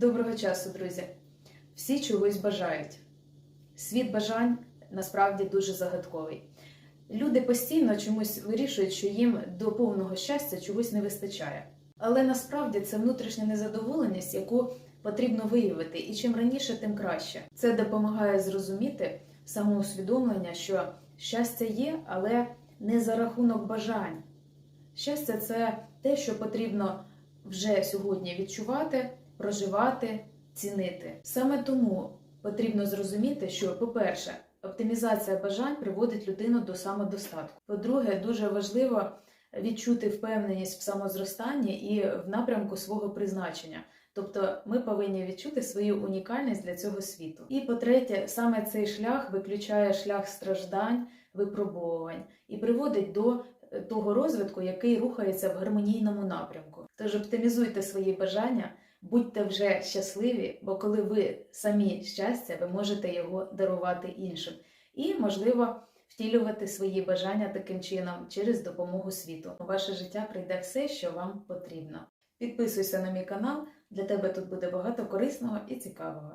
Доброго часу, друзі! Всі чогось бажають. Світ бажань насправді дуже загадковий. Люди постійно чомусь вирішують, що їм до повного щастя чогось не вистачає. Але насправді це внутрішня незадоволеність, яку потрібно виявити, і чим раніше, тим краще. Це допомагає зрозуміти самоусвідомлення, що щастя є, але не за рахунок бажань. Щастя це те, що потрібно вже сьогодні відчувати, проживати, цінити. Саме тому потрібно зрозуміти, що, по-перше, оптимізація бажань приводить людину до самодостатку. По-друге, дуже важливо відчути впевненість в самозростанні і в напрямку свого призначення. Тобто ми повинні відчути свою унікальність для цього світу. І по-третє, саме цей шлях виключає шлях страждань, випробовувань і приводить до е, того розвитку, який рухається в гармонійному напрямку. Тож оптимізуйте свої бажання, будьте вже щасливі, бо коли ви самі щастя, ви можете його дарувати іншим. І, можливо, втілювати свої бажання таким чином через допомогу світу. У ваше життя прийде все, що вам потрібно. Підписуйся на мій канал, для тебе тут буде багато корисного і цікавого.